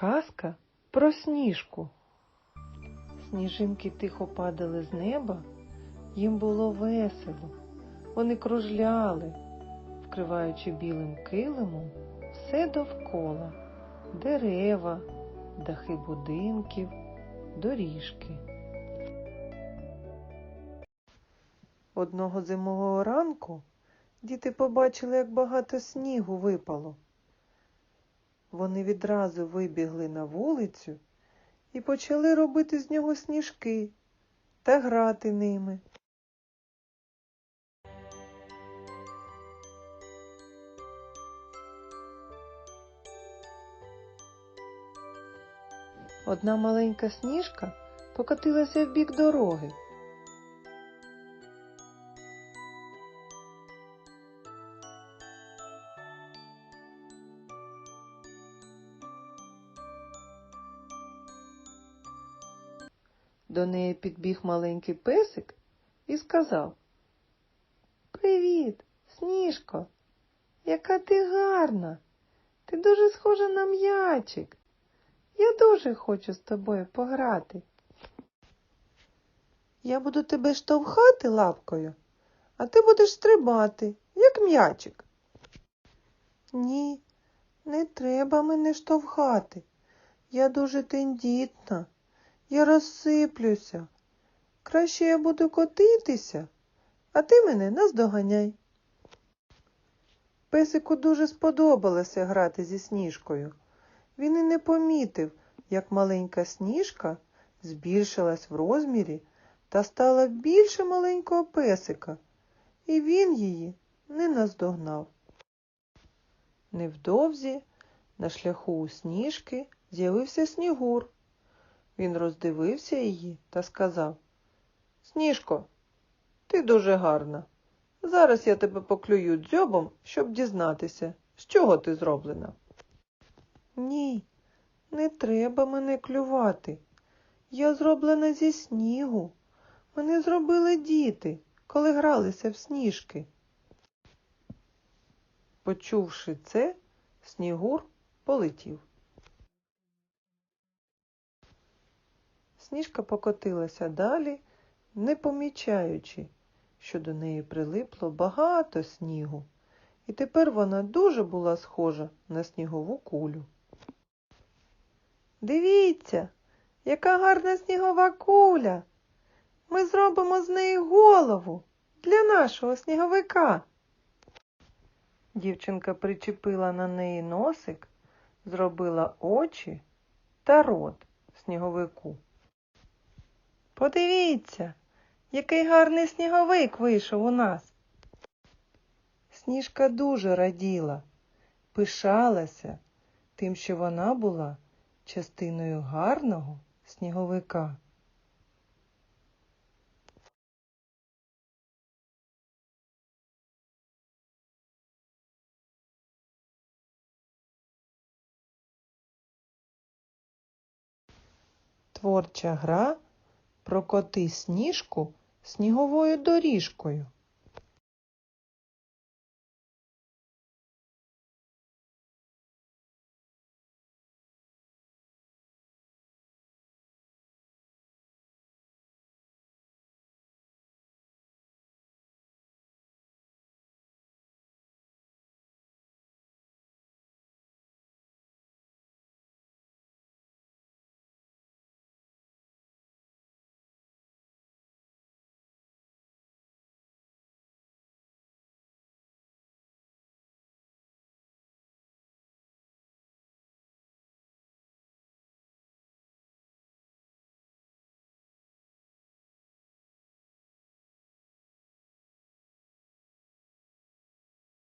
Казка про сніжку. Сніжинки тихо падали з неба, їм було весело. Вони кружляли, вкриваючи білим килимом все довкола, дерева, дахи будинків, доріжки. Одного зимового ранку діти побачили, як багато снігу випало. Вони відразу вибігли на вулицю і почали робити з нього сніжки та грати ними. Одна маленька сніжка покотилася в бік дороги. До неї підбіг маленький песик і сказав Привіт, Сніжко, яка ти гарна. Ти дуже схожа на м'ячик. Я дуже хочу з тобою пограти. Я буду тебе штовхати лапкою, а ти будеш стрибати, як м'ячик. Ні, не треба мене штовхати. Я дуже тендітна. Я розсиплюся. Краще я буду котитися, а ти мене наздоганяй. Песику дуже сподобалося грати зі сніжкою. Він і не помітив, як маленька сніжка збільшилась в розмірі та стала більше маленького песика, і він її не наздогнав. Невдовзі на шляху у сніжки з'явився снігур. Він роздивився її та сказав Сніжко, ти дуже гарна. Зараз я тебе поклюю дзьобом, щоб дізнатися, з чого ти зроблена. Ні, не треба мене клювати. Я зроблена зі снігу. Мене зробили діти, коли гралися в сніжки. Почувши це, снігур полетів. Сніжка покотилася далі, не помічаючи, що до неї прилипло багато снігу, і тепер вона дуже була схожа на снігову кулю. Дивіться, яка гарна снігова куля. Ми зробимо з неї голову для нашого сніговика. Дівчинка причепила на неї носик, зробила очі та рот сніговику. Подивіться, який гарний сніговик вийшов у нас. Сніжка дуже раділа, пишалася тим, що вона була частиною гарного сніговика. Творча гра Прокоти сніжку сніговою доріжкою.